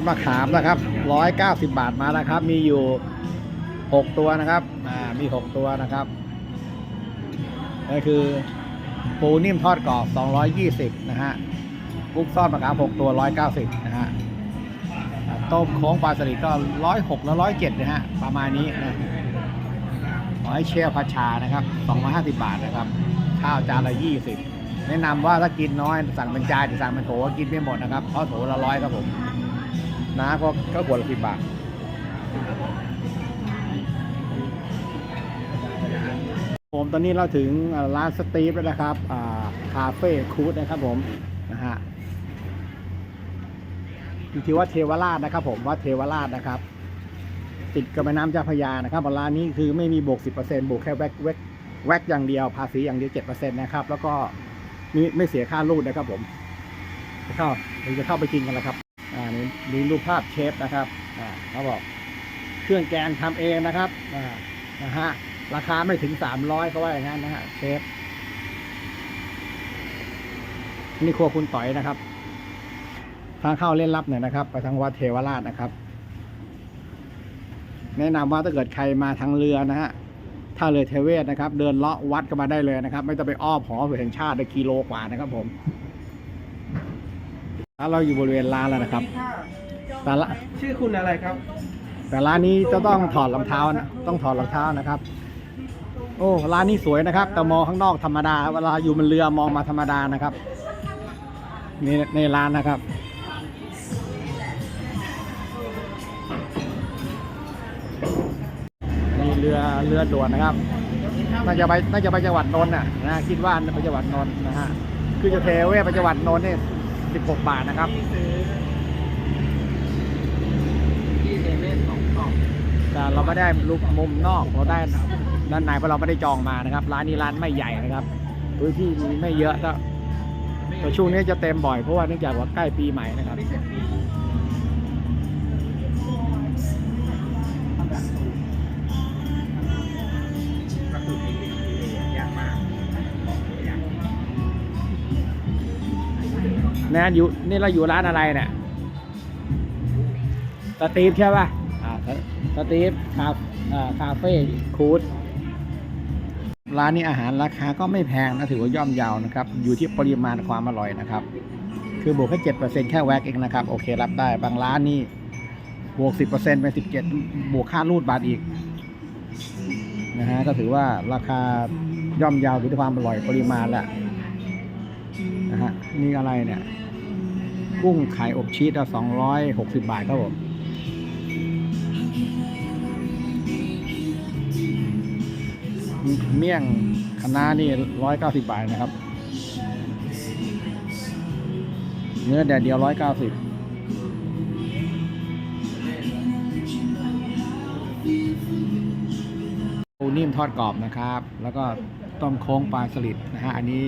มะขามนะครับร้อยเก้าสิบบาทมาแล้วครับ มีอยู่หกตัวนะครับอ่ามีหกตัวนะครับนี่คือปูนิ่มทอดกรอบสองร้อยยี่สิบนะฮะกุ้งซอสมะขามหกตัวร้อยเก้าสิบนะฮะต้มโค้งปลาสลิดก็ร้อยหกแล้วร้อยเจ็ดนะฮะประมาณนี้นะหอยเชลล์ผัดชานะครับสองร้อยห้าสิบบาทนะครับ ข้าวจานละยี่สิบแนะนำว่าถ้ากินน้อยสั่งเป็นจานหรือสั่งเป็นโถกินไม่หมดนะครับเพราะโถละร้อยครับผม น้าก็ก็ขวดละสิบบาทผมตอนนี้เราถึงร้านสตีฟแล้วนะครับคาเฟ่คูดนะครับผมนะฮะอยู่ที่วัดเทวราชนะครับผมวัดเทวราชนะครับ ติดกับแม่น้ำเจ้าพยานะครับร้านนี้คือไม่มีบวก 10%บวกแค่แวกแวกแวกอย่างเดียวภาษีอย่างเดียว7%นะครับ แล้วก็ไม่ไม่เสียค่ารูดนะครับผมจะเข้าเราจะเข้าไปกินกันแล้วครับ นี่มีรูปภาพเชฟนะครับอ่าเขาบอกเครื่องแกงทำเองนะครับอ่านะฮะราคาไม่ถึงสามร้อยเขาว่าอย่างนั้นนะฮะเชฟนี่ครัวคุณต่อยนะครับ ทางเข้าเล่นลับหน่อยนะครับ ไปทางวัดเทวราชนะครับ แนะนำว่าถ้าเกิดใครมาทางเรือนะฮะถ้าเรือเทเวศนะครับ เดินเลาะวัดกันมาได้เลยนะครับ ไม่ต้องไปอ้อมหอแห่งชาติได้กิโลกว่านะครับผม้าเราอยู่บริเวณร้านแล้วนะครับ แต่ละชื่อคุณอะไรครับ แต่ร้านนี้จะต้องถอดรองเท้านะต้องถอดรองเท้านะครับ โอ้ร้านนี้สวยนะครับ แต่มองข้างนอกธรรมดา เวลาอยู่บนเรือมองมาธรรมดานะครับนี่ในร้านนะครับมีเรือเรือด่วนนะครับน่าจะไปน่าจะไปจังหวัดนนท์นะนะคิดว่าไปจังหวัดนนท์นะฮะคือจะเทเวไปจังหวัดนนท์เนี่ย 16 บาทนะครับแต่เราไม่ได้ลุกมุมนอกเราได้ด้านในเพราะเราไม่ได้จองมานะครับ ร้านนี้ร้านไม่ใหญ่นะครับพื้นที่ไม่เยอะก็แต่ช่วงนี้จะเต็มบ่อยเพราะว่าเนื่องจากว่าใกล้ปีใหม่นะครับ นะอยู่นี่เราอยู่ร้านอะไรเนี่ยสตีฟใช่ป่ะอ่าสตีฟคาอ่าคาเฟ่คูดร้านนี้อาหารราคาก็ไม่แพงนะถือว่าย่อมเยาวนะครับ อยู่ที่ปริมาณความอร่อยนะครับ คือบวกแค่เจ็ดเปอร์เซ็นแค่แวกเองนะครับ โอเครับได้บางร้านนี่บวกสิบเปอร์เซ็นเป็นสิบเจ็ดบวกค่ารูดบาทอีกนะฮะก็ถือว่าราคาย่อมเยาวอยู่ที่ความอร่อยปริมาณแหละนะฮะนี่อะไรเนี่ย กุ้งไข่อบชีสสองร้อยหกสิบบาทครับผมเมี่ยงคะน้านี่ร้อยเก้าสิบบาทนะครับ เนื้อแดดเดียวร้อยเก้าสิบปูนิ่มทอดกรอบนะครับ แล้วก็ต้มโค้งปลาสลิดนะฮะ อันนี้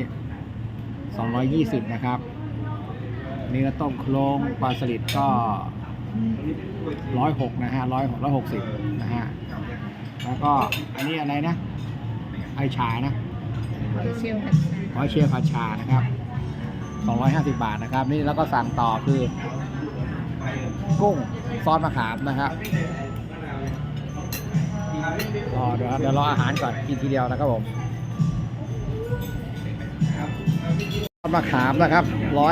สองร้อยยี่สิบนะครับ เนื้อต้มโครงปลาสลิดก็ร้อยหกนะฮะร้อยร้อยหกสิบนะฮะแล้วก็อันนี้อะไรนะไอชานะเชียวค่ะร้อยเชียร์ผัดชานะครับ250บาทนะครับ นี่แล้วก็สั่งต่อคือ กุ้งซอสมะขามนะครับรอเดี๋ยวเดี๋ยวรออาหารก่อนกินทีเดียวนะครับผมซอส มะขามนะครับ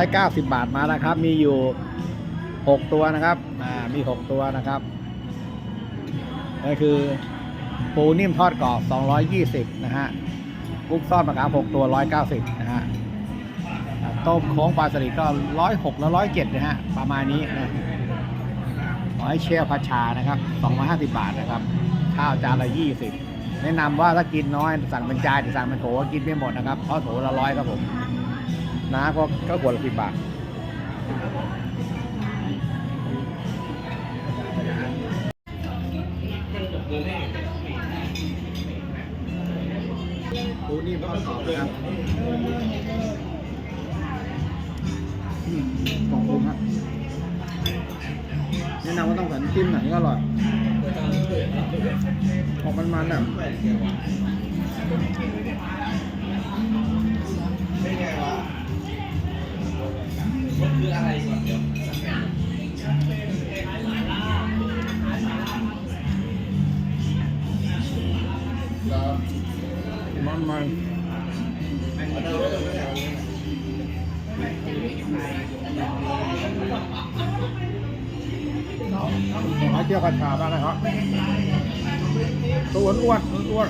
190บาทมาแล้วครับ มีอยู่6ตัวนะครับอ่ามี6ตัวนะครับนี่คือปูนิ่มทอดกรอบ220นะฮะกุ้งซอสมะขาม6ตัว190นะฮะต้มโค้งปลาสลิดก็106แล้ว107นะฮะประมาณนี้นะหอยเชลล์ผัดชานะครับ250บาทนะครับ ข้าวจานละ20แนะนำว่าถ้ากินน้อยสั่งเป็นจานหรือสั่งเป็นโถกินไม่หมดนะครับเพราะโถละร้อยครับผม น้าก็ก็ขวดละ10บาทปูนิ่มทอดกรอบนะครับอืมขอบคุณครับแนะนำว่าต้องสันจิ้มหน่อยก็อร่อยออกมันมันอะ มันคืออะไรก่อนเดี๋ยวสังเกตมันมันมาเที่ยวกัญชาบ้างนะครับตัวอ้วนตัวอ้วน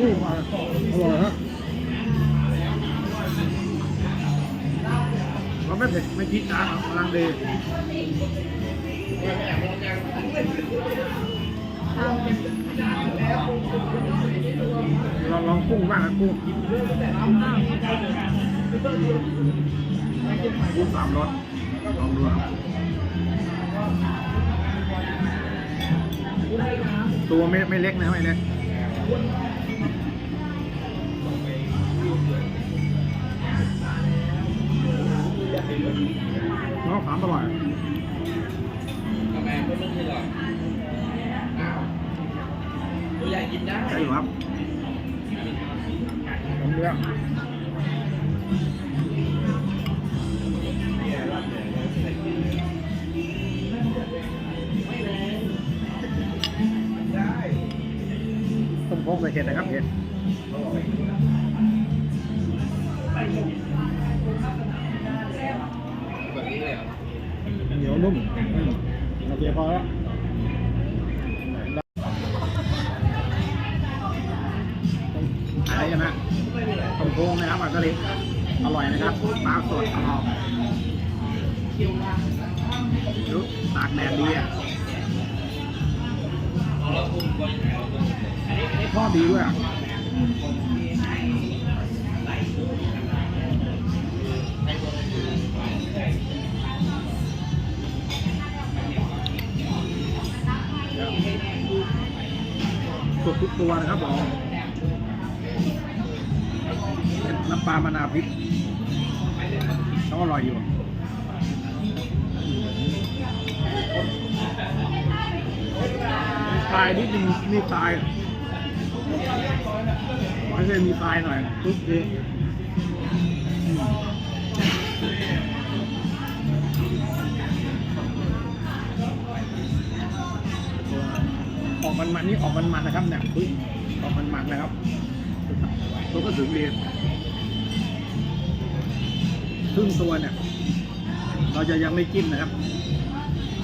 อร่อยฮะเราไม่เผ็ดไม่พริกนะกำลังดีลองลองกุ้งบ้างนะกุ้งกุ้งสามรสลองดูครับตัวไม่ไม่เล็กนะไม่เล็ก น้องขามอร่อยทำไมไม่ต้องกินหรอกอ้าวตัวใหญ่กินได้ใช่อยู่ครับผมเลือกต้มโค้งใส่เห็ดนะครับเห็ด นุ่มโอเคพอแล้วอะไรกันนะต้มโค้งนะครับอัตลิอร่อยนะครับปลาสดกรอบรู้ตากแดดดีอะทอดดีด้วยอะ ดทุกตัวนะครับผมเป็นน้ำปลามะนาวพริกเขาอร่อยอยู่ทรายนิดนึงนี่ทรายไม่ใช่มีทรายหน่อยทุกที ออกมันมันๆนี่ออกมันมันๆนะครับเนี่ยอุ้ยออกมันมันๆนะครับตัวก็ถึงดีครึ่งตัวเนี่ย เราจะยังไม่จิ้มนะครับ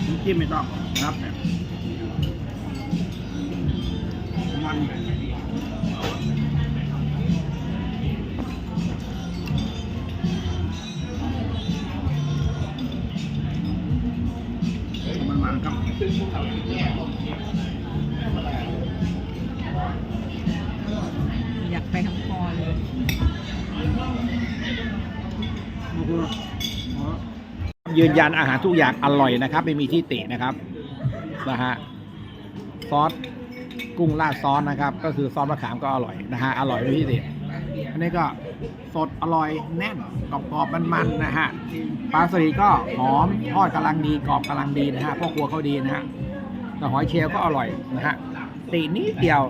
ไม่จิ้มไม่ต้องนะครับเนี่ยมัน ยืนยันอาหารทุกอย่างอร่อยนะครับ ไม่มีที่ตินะครับนะฮะซอสกุ้งราดซอสนะครับ ก็คือซอสมะขามก็อร่อยนะฮะอร่อยไม่มีที่ติอันนี้ก็สดอร่อยแน่นกรอบๆมันๆนะฮะปลาสลิดก็หอมทอดกำลังดีกรอบกำลังดีนะฮะพ่อครัวเขาดีนะฮะแต่หอยเชลล์ก็อร่อยนะฮะตินิดเดียว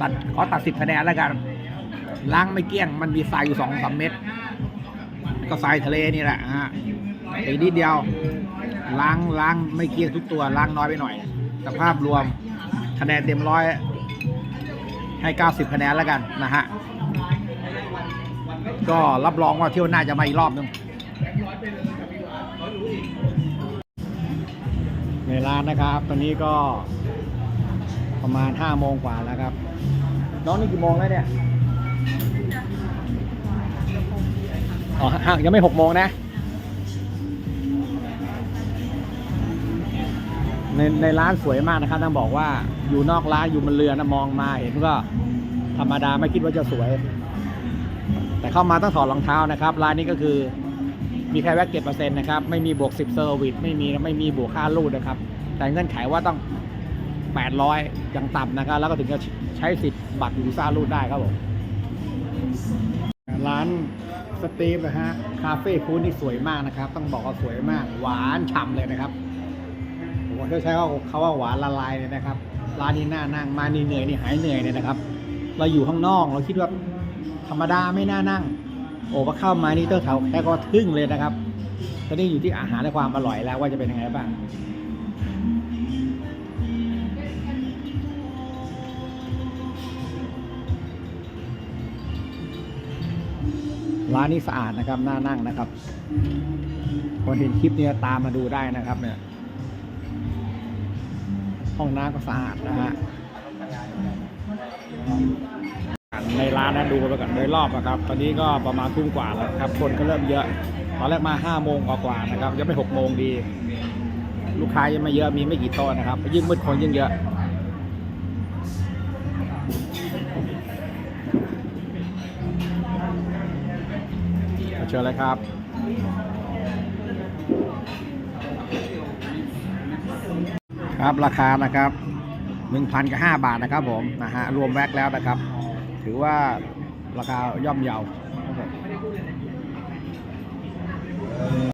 ตัดขอตัดสิบคะแนนแล้วกันล้างไม่เกลี้ยงมันมีทรายอยู่สองสามเม็ด ก็ทรายทะเลนี่แหละฮะตีนิดเดียวล้างล้างไม่เกลี้ยงทุกตัวล้างน้อยไปหน่อยแต่ภาพรวมคะแนนเต็มร้อยให้ 90 คะแนนแล้วกันนะฮะก็รับรองว่าเที่ยวหน้าจะมาอีกรอบนึงในร้านนะครับ ตอนนี้ก็ประมาณ5โมงกว่าแล้วครับ น้องนี่กี่โมงแล้วเนี่ย อ๋อห้ายังไม่หกโมงนะ ในในร้านสวยมากนะครับต้องบอกว่าอยู่นอกร้านอยู่บนเรือนะมองมาเห็นก็ธรรมดาไม่คิดว่าจะสวย แต่เข้ามาต้องถอดรองเท้านะครับ ร้านนี้ก็คือมีแค่แว็กเก็ตเปอร์เซ็นต์นะครับ ไม่มีบวก10เซอร์วิสไม่มีไม่มีบวกค่ารูดนะครับ แต่เงื่อนไขว่าต้อง800อย่างต่ำนะครับ แล้วก็ถึงจะใช้สิทธิ์บัตรวีซ่ารูดได้ครับผมร้าน สตีฟนะฮะ คาเฟ่ฟู้ดนี่สวยมากนะครับ ต้องบอกว่าสวยมาก หวานฉ่ำเลยนะครับผมว่าใช้ว่าเขาว่าหวานละลายเลยนะครับ ร้านนี้น่านั่งมานี่เหนื่อยนี่หายเหนื่อยเลยนะครับ เราอยู่ข้างนอกเราคิดว่าธรรมดาไม่น่านั่ง โอ้พอเข้ามานี่เต้าแถวแค่ก็ทึ่งเลยนะครับ ตอนนี้อยู่ที่อาหารและความอร่อยแล้วว่าจะเป็นยังไงบ้าง ร้านนี้สะอาดนะครับน่านั่งนะครับคนเห็นคลิปนี้ตามมาดูได้นะครับ เนี่ย ห้องน้ำก็สะอาดนะฮะในร้านนะดูไปก่อนโดยรอบนะครับ ตอนนี้ก็ประมาณทุ่มกว่าแล้วครับ คนก็เริ่มเยอะตอนแรกมาห้าโมงกว่าๆนะครับยังไม่หกโมงดี ลูกค้ายังไม่เยอะมีไม่กี่โต๊ะนะครับยิ่งมืดคนยิ่งเยอะ ชิญเลยครับ ครับราคานะครับหนึ่งพันกับห้าบาทนะครับผมนะฮะรวมแว็กแล้วนะครับ ถือว่าราคาย่อมเยา